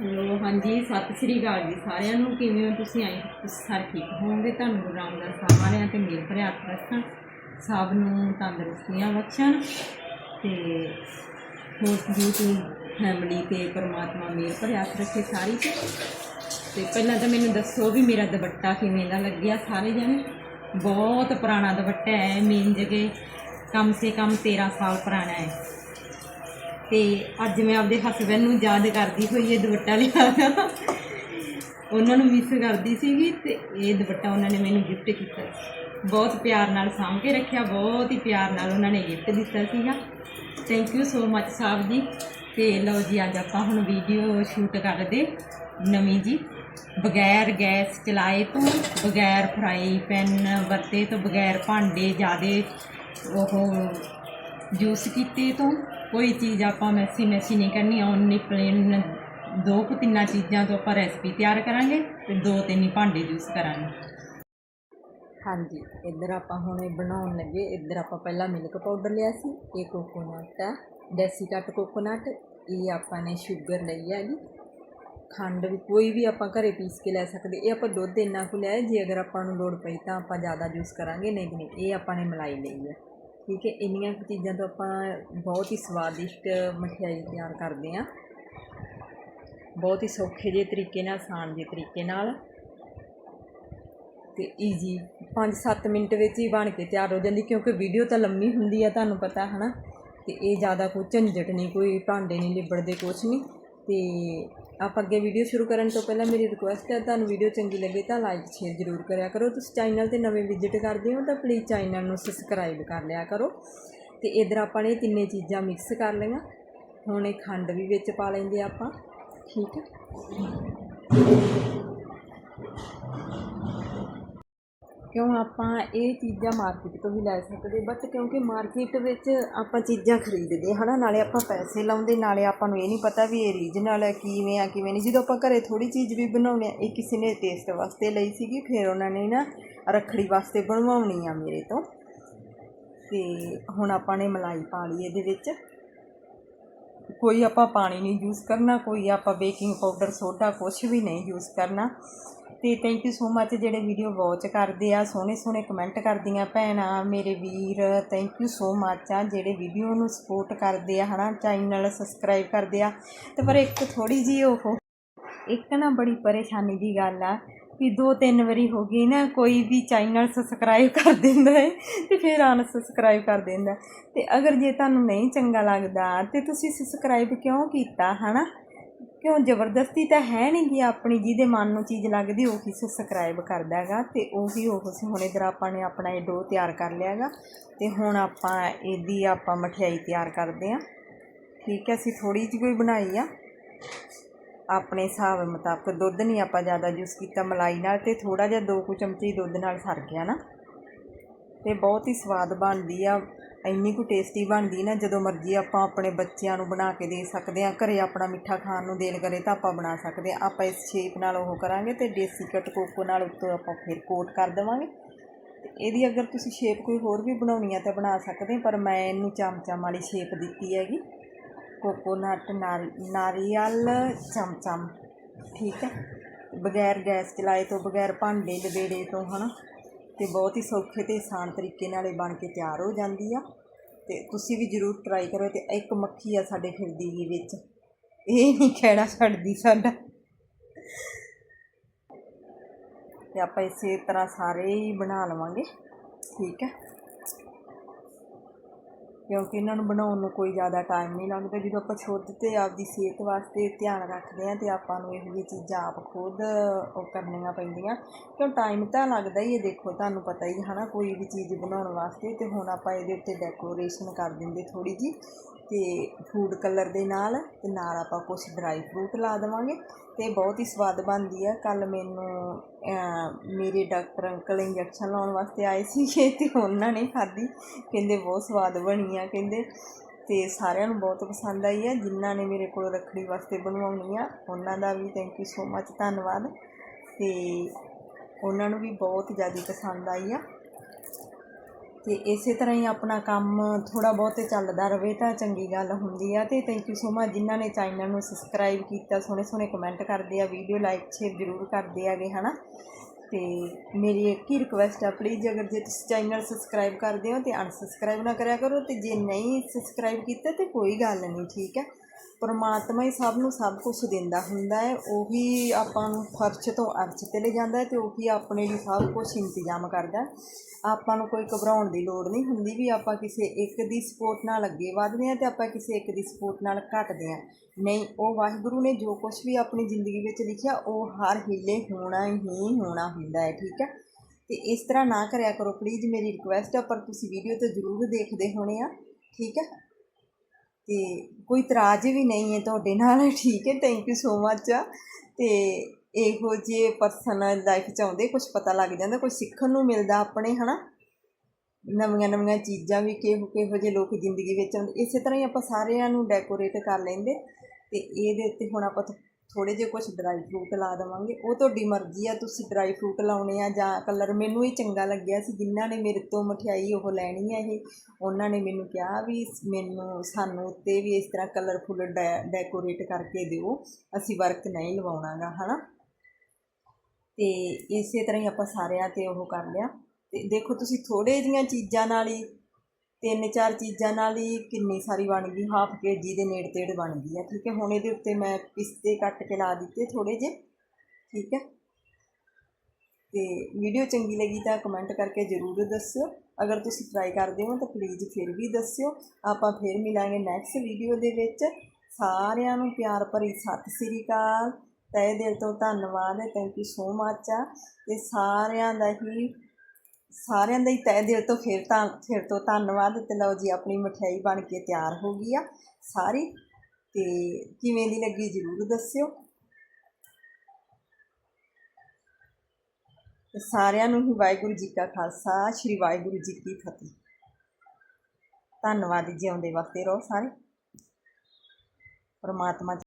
Hello, ਹਾਂਜੀ, ਸਤਿ ਸ੍ਰੀ ਅਕਾਲ ਜੀ ਸਾਰਿਆਂ ਨੂੰ। ਕਿਵੇਂ ਹੋ ਤੁਸੀਂ? ਆਏ ਤੁਸੀਂ ਸਾਰੇ ਠੀਕ ਹੋਵੋਗੇ। ਤੁਹਾਨੂੰ ਗੁਰੂ ਰਾਮਦਾਸ ਸਾਹਿਬ ਵਾਲਿਆਂ ਤੇ ਮੇਰ ਭਰੇ ਰੱਖਣ ਸਭ ਨੂੰ ਤੰਦਰੁਸਤੀਆਂ ਬਖਸ਼ਣ। ਤੇ ਹੋਰ YouTube ਫੈਮਿਲੀ ਤੇ ਪਰਮਾਤਮਾ ਮੇਰ ਭਰੇ ਰੱਖੇ ਸਾਰੀ ਤੇ। ਤੇ ਪਹਿਲਾਂ ਤਾਂ ਮੈਨੂੰ ਦੱਸੋ ਵੀ ਮੇਰਾ ਦੁਪੱਟਾ ਕਿਵੇਂ ਦਾ ਲੱਗਿਆ ਸਾਰੇ ਜਣੇ? ਬਹੁਤ ਪੁਰਾਣਾ ਦੁਪੱਟਾ ਹੈ ਮੇਨ ਜਗ੍ਹਾ। ਕਮ ਸੇ ਕਮ 13 ਸਾਲ ਪੁਰਾਣਾ ਹੈ। ਤੇ ਅੱਜ ਮੈਂ ਆਪਦੇ ਹਸਬੰਡ ਨੂੰ ਯਾਦ ਕਰਦੀ ਹੋਈ ਇਹ ਦੁਪੱਟਾ ਲਿਆ ਉਹਨਾਂ ਨੂੰ ਮਿਸ ਕਰਦੀ ਸੀਗੀ ਤੇ ਇਹ ਦੁਪੱਟਾ ਉਹਨਾਂ ਨੇ ਮੈਨੂੰ ਗਿਫਟ ਕੀਤਾ। ਬਹੁਤ ਪਿਆਰ ਨਾਲ ਸਾਂਭ ਕੇ ਰੱਖਿਆ, ਬਹੁਤ ਹੀ ਪਿਆਰ ਨਾਲ ਉਹਨਾਂ ਨੇ ਗਿਫਟ ਦਿੱਤਾ ਸੀਗਾ। ਥੈਂਕ ਯੂ ਸੋ ਮੱਚ ਸਾਹਿਬ ਜੀ। ਤੇ ਲਓ ਜੀ, ਅੱਜ ਆਪਾਂ ਹੁਣ ਵੀਡੀਓ ਸ਼ੂਟ ਕਰਦੇ ਨਵੀਂ ਜੀ। ਬਗੈਰ ਗੈਸ ਚਲਾਏ ਤੋਂ, ਬਗੈਰ ਫਰਾਈ ਪੈਨ ਵਰਤੇ ਤੋਂ, ਬਗੈਰ ਭਾਂਡੇ ਜਿਆਦੇ ਉਹ ਜੂਸ ਕੀਤੇ ਤੋਂ। ਕੋਈ ਚੀਜ਼ ਆਪਾਂ ਮੈਸੀ ਮੈਸੀ ਨਹੀਂ ਕਰਨੀ ਓਨਲੀ ਪਲੇਨ ਦੋ ਕੁ ਤਿੰਨਾਂ ਚੀਜ਼ਾਂ ਤੋਂ ਆਪਾਂ ਰੈਸਪੀ ਤਿਆਰ ਕਰਾਂਗੇ ਤੇ ਦੋ ਤਿੰਨ ਹੀ ਭਾਂਡੇ ਯੂਜ਼ ਕਰਾਂਗੇ। ਹਾਂਜੀ, ਇੱਧਰ ਆਪਾਂ ਹੁਣ ਇਹ ਬਣਾਉਣ ਲੱਗੇ। ਇੱਧਰ ਆਪਾਂ ਪਹਿਲਾਂ ਮਿਲਕ ਪਾਊਡਰ ਲਿਆ ਸੀ, ਇਹ ਕੋਕੋਨਟ ਹੈ ਦੇਸੀ ਕੱਟ ਕੋਕੋਨਟ ਇਹ ਆਪਾਂ ਨੇ ਸ਼ੂਗਰ ਲਈ ਹੈਗੀ। ਖੰਡ ਵੀ ਕੋਈ ਵੀ ਆਪਾਂ ਘਰੇ ਪੀਸ ਕੇ ਲੈ ਸਕਦੇ, ਇਹ ਆਪਾਂ ਦੁੱਧ ਇੰਨਾ ਕੁ ਲਿਆ ਜੇ ਅਗਰ ਆਪਾਂ ਨੂੰ ਲੋੜ ਪਈ ਤਾਂ ਆਪਾਂ ਜ਼ਿਆਦਾ ਯੂਜ਼ ਕਰਾਂਗੇ, ਨਹੀਂ ਨਹੀਂ, ਇਹ ਆਪਾਂ ਨੇ ਮਲਾਈ ਲਈ ਹੈ। ਠੀਕ ਹੈ, ਇੰਨੀਆਂ ਕੁ ਚੀਜ਼ਾਂ ਤੋਂ ਆਪਾਂ ਬਹੁਤ ਹੀ ਸਵਾਦਿਸ਼ਟ ਮਠਿਆਈ ਤਿਆਰ ਕਰਦੇ ਹਾਂ। ਬਹੁਤ ਹੀ ਸੌਖੇ ਜਿਹੇ ਤਰੀਕੇ ਨਾਲ, ਆਸਾਨ ਜਿਹੇ ਤਰੀਕੇ ਨਾਲ। ਤੇ ਈਜ਼ੀ 5-7 ਮਿੰਟ ਵਿੱਚ ਹੀ ਬਣ ਕੇ ਤਿਆਰ ਹੋ ਜਾਂਦੀ, ਕਿਉਂਕਿ ਵੀਡੀਓ ਤਾਂ ਲੰਮੀ ਹੁੰਦੀ ਆ, ਤੁਹਾਨੂੰ ਪਤਾ ਹੈ ਨਾ ਤੇ ਇਹ ਜ਼ਿਆਦਾ ਕੋਈ ਝੰਜਟ ਨਹੀਂ, ਕੋਈ ਭਾਂਡੇ ਨਹੀਂ ਲਿਬੜਦੇ, ਕੁਛ ਨਹੀਂ। ਤੇ ਆਪਾਂ ਅੱਗੇ ਵੀਡੀਓ ਸ਼ੁਰੂ ਕਰਨ ਤੋਂ ਪਹਿਲਾਂ ਮੇਰੀ ਰਿਕੁਐਸਟ ਹੈ, ਤੁਹਾਨੂੰ ਵੀਡੀਓ ਚੰਗੀ ਲੱਗੇ ਤਾਂ ਲਾਈਕ ਸ਼ੇਅਰ ਜ਼ਰੂਰ ਕਰਿਆ ਕਰੋ। ਤੁਸੀਂ ਚੈਨਲ ਤੇ ਨਵੇਂ ਵਿਜ਼ਿਟ ਕਰਦੇ ਹੋ ਤਾਂ ਪਲੀਜ਼ ਚੈਨਲ ਨੂੰ ਸਬਸਕ੍ਰਾਈਬ ਕਰ ਲਿਆ ਕਰੋ। ਤੇ ਇਧਰ ਆਪਾਂ ਨੇ ਤਿੰਨੇ ਚੀਜ਼ਾਂ ਮਿਕਸ ਕਰ ਲਈਆਂ। ਹੁਣ ਇਹ ਖੰਡ ਵੀ ਵਿੱਚ ਪਾ ਲੈਂਦੇ ਆਪਾਂ। ਠੀਕ ਹੈ। ਕਿਉਂ ਆਪਾਂ ਇਹ ਚੀਜ਼ਾਂ ਮਾਰਕੀਟ ਤੋਂ ਵੀ ਲੈ ਸਕਦੇ? ਬਟ ਕਿਉਂਕਿ ਮਾਰਕੀਟ ਵਿੱਚ ਆਪਾਂ ਚੀਜ਼ਾਂ ਖਰੀਦਦੇ ਹੈ ਨਾ ਨਾਲੇ ਆਪਾਂ ਪੈਸੇ ਲਾਉਂਦੇ, ਨਾਲੇ ਆਪਾਂ ਨੂੰ ਇਹ ਨਹੀਂ ਪਤਾ ਵੀ ਇਹ ਰੀਜਨਲ ਹੈ, ਕਿਵੇਂ ਆ, ਕਿਵੇਂ ਨਹੀਂ। ਜਦੋਂ ਆਪਾਂ ਘਰੇ ਥੋੜੀ ਚੀਜ਼ ਵੀ ਬਣਾਉਣੇ ਆ, ਇਹ ਕਿਸੇ ਨੇ ਟੇਸਟ ਵਾਸਤੇ ਲਈ ਸੀਗੀ, ਫਿਰ ਉਹਨਾਂ ਨੇ ਨਾ ਰੱਖੜੀ ਵਾਸਤੇ ਬਣਵਾਉਣੀ ਆ ਮੇਰੇ ਤੋਂ। ਤੇ ਹੁਣ ਆਪਾਂ ਨੇ ਮਲਾਈ ਪਾ ਲਈ ਇਹਦੇ ਵਿੱਚ। ਕੋਈ ਆਪਾਂ ਪਾਣੀ ਨਹੀਂ ਯੂਜ਼ ਕਰਨਾ, ਕੋਈ ਆਪਾਂ ਬੇਕਿੰਗ ਪਾਊਡਰ ਸੋਡਾ ਕੁਝ ਵੀ ਨਹੀਂ ਯੂਜ਼ ਕਰਨਾ। ਅਤੇ ਥੈਂਕ ਯੂ ਸੋ ਮੱਚ ਜਿਹੜੇ ਵੀਡੀਓ ਵਾਚ ਕਰਦੇ ਆ, ਸੋਹਣੇ ਸੋਹਣੇ ਕਮੈਂਟ ਕਰਦੀਆਂ ਭੈਣਾਂ, ਮੇਰੇ ਵੀਰ ਥੈਂਕ ਯੂ ਸੋ ਮੱਚ ਆ ਜਿਹੜੇ ਵੀਡੀਓ ਨੂੰ ਸਪੋਰਟ ਕਰਦੇ ਆ, ਹਨਾ ਚੈਨਲ ਸਬਸਕ੍ਰਾਈਬ ਕਰਦੇ ਆ। ਤੇ ਪਰ ਇੱਕ ਥੋੜੀ ਜੀ ਉਹ, ਇੱਕ ਨਾ ਬੜੀ ਪਰੇਸ਼ਾਨੀ ਦੀ ਗੱਲ ਆ ਵੀ ਦੋ ਤਿੰਨ ਵਾਰੀ ਹੋ ਗਈ ਨਾ, ਕੋਈ ਵੀ ਚੈਨਲ ਸਬਸਕ੍ਰਾਈਬ ਕਰ ਦਿੰਦਾ ਹੈ ਤੇ ਫਿਰ ਅਨਸਬਸਕ੍ਰਾਈਬ ਕਰ ਦਿੰਦਾ ਤੇ ਅਗਰ ਜੇ ਤੁਹਾਨੂੰ ਨਹੀਂ ਚੰਗਾ ਲੱਗਦਾ ਤੇ ਤੁਸੀਂ ਸਬਸਕ੍ਰਾਈਬ ਕਿਉਂ ਕੀਤਾ, ਹਨਾ? ਕਿਉਂ ਜ਼ਬਰਦਸਤੀ ਤਾਂ ਹੈ ਨਹੀਂ ਕਿ ਆਪਣੀ ਜਿਹਦੇ ਮਨ ਨੂੰ ਚੀਜ਼ ਲੱਗਦੀ, ਉਹ ਹੀ ਸਬਸਕ੍ਰਾਈਬ ਕਰਦਾ ਹੈਗਾ ਤੇ ਉਹੀ ਉਹ ਸੀ, ਹੁਣ ਇਧਰ ਆਪਾਂ ਨੇ ਆਪਣਾ ਇਹ ਡੋ ਤਿਆਰ ਕਰ ਲਿਆ ਹੈਗਾ ਤੇ ਹੁਣ ਆਪਾਂ ਇਹਦੀ ਆਪਾਂ ਮਠਿਆਈ ਤਿਆਰ ਕਰਦੇ ਆ ਠੀਕ ਹੈ, ਅਸੀਂ ਥੋੜੀ ਜਿਹੀ ਕੋਈ ਬਣਾਈ ਆ। ਆਪਣੇ ਹਿਸਾਬ ਮੁਤਾਬਕ ਦੁੱਧ ਨਹੀਂ ਆਪਾਂ ਜ਼ਿਆਦਾ ਯੂਜ਼ ਕੀਤਾ, ਮਲਾਈ ਨਾਲ ਤੇ ਥੋੜਾ ਜਿਹਾ ਦੋ ਕੁ ਚਮਚੇ ਦੁੱਧ ਨਾਲ ਸਰ ਗਿਆ ਨਾ। ਤੇ ਬਹੁਤ ਹੀ ਸਵਾਦ ਬਣਦੀ ਆ। ਇੰਨੀ ਕੁ ਟੇਸਟੀ ਬਣਦੀ ਨਾ, ਜਦੋਂ ਮਰਜ਼ੀ ਆਪਾਂ ਆਪਣੇ ਬੱਚਿਆਂ ਨੂੰ ਬਣਾ ਕੇ ਦੇ ਸਕਦੇ ਹਾਂ, ਘਰੇ ਆਪਣਾ ਮਿੱਠਾ ਖਾਣ ਨੂੰ ਦਿਲ ਕਰੇ ਤਾਂ ਆਪਾਂ ਬਣਾ ਸਕਦੇ ਹਾਂ। ਆਪਾਂ ਇਸ ਸ਼ੇਪ ਨਾਲ ਉਹ ਕਰਾਂਗੇ ਤੇ ਦੇਸੀ ਕਟ ਕੋਕੋ ਨਾਲ ਉੱਤੋਂ ਆਪਾਂ ਫਿਰ ਕੋਟ ਕਰ ਦੇਵਾਂਗੇ। ਤੇ ਇਹਦੀ ਅਗਰ ਤੁਸੀਂ ਸ਼ੇਪ ਕੋਈ ਹੋਰ ਵੀ ਬਣਾਉਣੀ ਆ ਤਾਂ ਬਣਾ ਸਕਦੇ ਪਰ ਮੈਂ ਇਹਨੂੰ ਚਮਚਮ ਵਾਲੀ ਸ਼ੇਪ ਦਿੱਤੀ ਹੈਗੀ। ਕੋਕੋਨਟ ਨਾਰੀਅਲ ਚਮਚਮ, ਠੀਕ ਹੈ? ਬਗੈਰ ਗੈਸ ਚਲਾਏ ਤੋਂ ਬਗੈਰ ਭਾਂਡੇ ਲਵੇੜੇ ਤੋਂ, ਹਨਾ? ਤੇ ਬਹੁਤ ਹੀ ਸੌਖੇ ਤੇ ਆਸਾਨ ਤਰੀਕੇ ਨਾਲ ਇਹ ਬਣ ਕੇ ਤਿਆਰ ਹੋ ਜਾਂਦੀ ਆ। ਤੇ ਤੁਸੀਂ ਵੀ ਜਰੂਰ ਟਰਾਈ ਕਰੋ ਤੇ ਇੱਕ ਮੱਖੀ ਆ ਸਾਡੇ ਫਿਰਦੀ ਜੀ ਵਿੱਚ। ਇਹ ਨਹੀਂ ਕਹਿਣਾ ਛੱਡਦੀ ਸਾਡਾ। ਤੇ ਆਪਾਂ ਇਸੇ ਤਰ੍ਹਾਂ ਸਾਰੇ ਹੀ ਬਣਾ ਲਵਾਂਗੇ। ਠੀਕ ਹੈ। ਕਿਉਂਕਿ ਇਹਨਾਂ ਨੂੰ ਬਣਾਉਣ ਨੂੰ ਕੋਈ ਜ਼ਿਆਦਾ ਟਾਈਮ ਨਹੀਂ ਲੱਗਦਾ ਜਦੋਂ ਆਪਾਂ ਸ਼ੁੱਧ ਤੇ ਆਪਦੀ ਸਿਹਤ ਵਾਸਤੇ ਧਿਆਨ ਰੱਖਦੇ ਹਾਂ ਤੇ ਆਪਾਂ ਨੂੰ ਇਹੋ ਜਿਹੀਆਂ ਚੀਜ਼ਾਂ ਆਪ ਖੁਦ ਉਹ ਕਰਨੀਆਂ ਪੈਂਦੀਆਂ। ਕਿਉਂ ਟਾਈਮ ਤਾਂ ਲੱਗਦਾ ਹੀ ਹੈ, ਦੇਖੋ, ਤੁਹਾਨੂੰ ਪਤਾ ਹੀ ਹੈ ਨਾ ਕੋਈ ਵੀ ਚੀਜ਼ ਬਣਾਉਣ ਵਾਸਤੇ। ਅਤੇ ਹੁਣ ਆਪਾਂ ਇਹਦੇ ਉੱਤੇ ਡੈਕੋਰੇਸ਼ਨ ਕਰ ਦਿੰਦੇ ਥੋੜ੍ਹੀ ਜਿਹੀ। ਤੇ ਫੂਡ ਕਲਰ ਦੇ ਨਾਲ ਅਤੇ ਨਾਲ ਆਪਾਂ ਕੁਝ ਡਰਾਈ ਫਰੂਟ ਲਾ ਦੇਵਾਂਗੇ ਅਤੇ ਬਹੁਤ ਹੀ ਸਵਾਦ ਬਣਦੀ ਆ। ਕੱਲ੍ਹ ਮੈਨੂੰ ਮੇਰੇ ਡਾਕਟਰ ਅੰਕਲ ਇੰਜੈਕਸ਼ਨ ਲਾਉਣ ਵਾਸਤੇ ਆਏ ਸੀਗੇ ਅਤੇ ਉਹਨਾਂ ਨੇ ਖਾਧੀ। ਕਹਿੰਦੇ ਬਹੁਤ ਸਵਾਦ ਬਣੀ ਆ ਕਹਿੰਦੇ। ਅਤੇ ਸਾਰਿਆਂ ਨੂੰ ਬਹੁਤ ਪਸੰਦ ਆਈ ਆ। ਜਿਨ੍ਹਾਂ ਨੇ ਮੇਰੇ ਕੋਲ ਰੱਖੜੀ ਵਾਸਤੇ ਬਣਵਾਉਣੀ ਆ, ਉਹਨਾਂ ਦਾ ਵੀ ਥੈਂਕ ਯੂ ਸੋ ਮੱਚ ਧੰਨਵਾਦ। ਅਤੇ ਉਹਨਾਂ ਨੂੰ ਵੀ ਬਹੁਤ ਜ਼ਿਆਦਾ ਪਸੰਦ ਆਈ ਆ। ਅਤੇ ਇਸੇ ਤਰ੍ਹਾਂ ਹੀ ਆਪਣਾ ਕੰਮ ਥੋੜ੍ਹਾ ਬਹੁਤ ਚੱਲਦਾ ਰਹੇ ਤਾਂ ਚੰਗੀ ਗੱਲ ਹੁੰਦੀ ਆ ਅਤੇ ਥੈਂਕ ਯੂ ਸੋ ਮਚ ਜਿਨ੍ਹਾਂ ਨੇ ਚੈਨਲ ਨੂੰ ਸਬਸਕ੍ਰਾਈਬ ਕੀਤਾ, ਸੋਹਣੇ ਸੋਹਣੇ ਕਮੈਂਟ ਕਰਦੇ ਆ ਵੀਡੀਓ ਲਾਈਕ ਸ਼ੇਅਰ ਜ਼ਰੂਰ ਕਰਦੇ ਆਗੇ ਹੈ ਨਾ ਤੇ ਮੇਰੀ ਇੱਕ ਹੀ ਰਿਕੁਐਸਟ ਆ ਪਲੀਜ਼ ਅਗਰ ਜੇ ਤੁਸੀਂ ਚੈਨਲ ਸਬਸਕ੍ਰਾਈਬ ਕਰਦੇ ਹੋ ਤੇ ਅਨਸਬਸਕ੍ਰਾਈਬ ਨਾ ਕਰਿਆ ਕਰੋ ਤੇ ਜੇ ਨਹੀਂ ਸਬਸਕ੍ਰਾਈਬ ਕੀਤਾ ਤੇ ਕੋਈ ਗੱਲ ਨਹੀਂ, ਠੀਕ ਹੈ? ਪਰਮਾਤਮਾ ਹੀ ਸਭ ਨੂੰ ਸਭ ਕੁਝ ਦਿੰਦਾ ਹੁੰਦਾ ਹੈ, ਉਹੀ ਆਪਾਂ ਨੂੰ ਫਰਸ਼ ਤੋਂ ਅਰਸ਼ ਤੇ ਲੈ ਜਾਂਦਾ ਹੈ ਤੇ ਉਹੀ ਆਪਣੇ ਲਈ ਸਭ ਕੁਝ ਇੰਤਜ਼ਾਮ ਕਰਦਾ ਆਪਾਂ ਨੂੰ ਕੋਈ ਘਬਰਾਉਣ ਦੀ ਲੋੜ ਨਹੀਂ ਹੁੰਦੀ ਵੀ ਆਪਾਂ ਕਿਸੇ ਇੱਕ ਦੀ ਸਪੋਰਟ ਨਾਲ ਅੱਗੇ ਵਧਦੇ ਹਾਂ ਤੇ ਆਪਾਂ ਕਿਸੇ ਇੱਕ ਦੀ ਸਪੋਰਟ ਨਾਲ ਘਟਦੇ ਹਾਂ। ਨਹੀਂ, ਉਹ ਵਾਹਿਗੁਰੂ ਨੇ ਜੋ ਕੁਝ ਵੀ ਆਪਣੀ ਜ਼ਿੰਦਗੀ ਵਿੱਚ ਲਿਖਿਆ, ਉਹ ਹਰ ਹੀਲੇ ਹੋਣਾ ਹੀ ਹੋਣਾ ਹੁੰਦਾ ਹੈ, ਠੀਕ ਹੈ? ਤੇ ਇਸ ਤਰ੍ਹਾਂ ਨਾ ਕਰਿਆ ਕਰੋ ਪਲੀਜ਼ ਮੇਰੀ ਰਿਕੁਐਸਟ ਆ, ਪਰ ਤੁਸੀਂ ਵੀਡੀਓ ਤੇ ਜ਼ਰੂਰ ਦੇਖਦੇ ਹੋਣੇ ਆ, ਠੀਕ ਹੈ? ਅਤੇ ਕੋਈ ਇਤਰਾਜ਼ ਵੀ ਨਹੀਂ ਹੈ ਤੁਹਾਡੇ ਨਾਲ। ਠੀਕ ਹੈ ਥੈਂਕ ਯੂ ਸੋ ਮੱਚ ਆ। ਅਤੇ ਇਹੋ ਜਿਹੇ ਪਰਸਨਲ ਲਾਈਫ ਚ ਆਉਂਦੇ ਕੁਝ ਪਤਾ ਲੱਗ ਜਾਂਦਾ ਕੁਝ ਸਿੱਖਣ ਨੂੰ ਮਿਲਦਾ ਆਪਣੇ, ਹਨਾ? ਨਵੀਆਂ ਨਵੀਆਂ ਚੀਜ਼ਾਂ ਵੀ ਕਿਹੋ ਕਿਹੋ ਜਿਹੇ ਲੋਕ ਜ਼ਿੰਦਗੀ ਵਿੱਚ ਆਉਂਦੇ। ਇਸੇ ਤਰ੍ਹਾਂ ਹੀ ਆਪਾਂ ਸਾਰਿਆਂ ਨੂੰ ਡੈਕੋਰੇਟ ਕਰ ਲੈਂਦੇ। ਤੇ ਇਹਦੇ ਉੱਤੇ ਹੁਣ ਆਪਾਂ ਥੋੜੇ ਜਿਹੇ ਕੁਝ ਡਰਾਈ ਫਰੂਟ ਲਾ ਦੇਵਾਂਗੇ। ਉਹ ਤੁਹਾਡੀ ਮਰਜ਼ੀ ਆ, ਤੁਸੀਂ ਡਰਾਈ ਫਰੂਟ ਲਾਉਣੇ ਆ ਜਾਂ ਕਲਰ ਮੈਨੂੰ ਹੀ ਚੰਗਾ ਲੱਗਿਆ ਸੀ, ਜਿਨ੍ਹਾਂ ਨੇ ਮੇਰੇ ਤੋਂ ਮਠਿਆਈ ਉਹ ਲੈਣੀ ਆ ਇਹ। ਉਹਨਾਂ ਨੇ ਮੈਨੂੰ ਕਿਹਾ ਵੀ ਮੈਨੂੰ ਸਾਨੂੰ ਉੱਤੇ ਵੀ ਇਸ ਤਰ੍ਹਾਂ ਕਲਰਫੁੱਲ ਡੈਕੋਰੇਟ ਕਰਕੇ ਦਿਓ। ਅਸੀਂ ਵਰਕ ਨਹੀਂ ਲਵਾਉਣਾਗਾ, ਹਨਾ? ਤੇ ਇਸੇ ਤਰ੍ਹਾਂ ਹੀ ਆਪਾਂ ਸਾਰਿਆਂ ਤੇ ਉਹ ਕਰ ਲਿਆ। ਤੇ ਦੇਖੋ ਤੁਸੀਂ ਥੋੜੇ ਜੀਆਂ ਚੀਜ਼ਾਂ ਨਾਲ ਹੀ ਤਿੰਨ ਚਾਰ ਚੀਜ਼ਾਂ ਨਾਲ ਹੀ ਕਿੰਨੀ ਸਾਰੀ ਬਣ ਗਈ ਹਾਫ ਕੇ ਜੀ ਦੇ ਨੇੜੇ ਤੇੜੇ ਬਣ ਗਈ ਆ, ਠੀਕ ਹੈ? ਹੁਣ ਇਹਦੇ ਉੱਤੇ ਮੈਂ ਪਿਸਤੇ ਕੱਟ ਕੇ ਲਾ ਦਿੱਤੇ ਥੋੜੇ ਜਿਹੇ, ਠੀਕ ਹੈ? ਤੇ ਵੀਡੀਓ ਚੰਗੀ ਲੱਗੀ ਤਾਂ ਕਮੈਂਟ ਕਰਕੇ ਜ਼ਰੂਰ ਦੱਸਿਓ। ਅਗਰ ਤੁਸੀਂ ਟਰਾਈ ਕਰਦੇ ਹੋ ਤਾਂ ਪਲੀਜ਼ ਫਿਰ ਵੀ ਦੱਸਿਓ। ਆਪਾਂ ਫਿਰ ਮਿਲਾਂਗੇ ਨੈਕਸਟ ਵੀਡੀਓ ਦੇ ਵਿੱਚ। ਸਾਰਿਆਂ ਨੂੰ ਪਿਆਰ ਭਰੀ ਸਤਿ ਸ੍ਰੀ ਅਕਾਲ। ਤੈ ਦਿਲ ਤੋਂ ਧੰਨਵਾਦ ਹੈ। ਥੈਂਕ ਯੂ ਸੋ ਮੱਚ ਆ। ਤੇ ਸਾਰਿਆਂ ਦਾ ਹੀ ਸਾਰਿਆਂ ਦਾ ਹੀ ਤਹਿ ਦਿਲ ਤੋਂ ਫਿਰ ਤਾਂ, ਫਿਰ ਤੋਂ ਧੰਨਵਾਦ ਤੇ ਲਓ ਜੀ, ਆਪਣੀ ਮਠਿਆਈ ਬਣ ਕੇ ਤਿਆਰ ਹੋ ਗਈ ਆ ਸਾਰੀ। ਤੇ ਕਿਵੇਂ ਦੀ ਲੱਗੀ ਜ਼ਰੂਰ ਦੱਸਿਓ। ਤੇ ਸਾਰਿਆਂ ਨੂੰ ਹੀ ਵਾਹਿਗੁਰੂ ਜੀ ਕਾ ਖਾਲਸਾ, ਸ੍ਰੀ ਵਾਹਿਗੁਰੂ ਜੀ ਕੀ ਫਤਿਹ। ਧੰਨਵਾਦ ਜੀ, ਆਉਂਦੇ ਵਕਤੇ ਰਹੋ ਸਾਰੇ। ਪਰਮਾਤਮਾ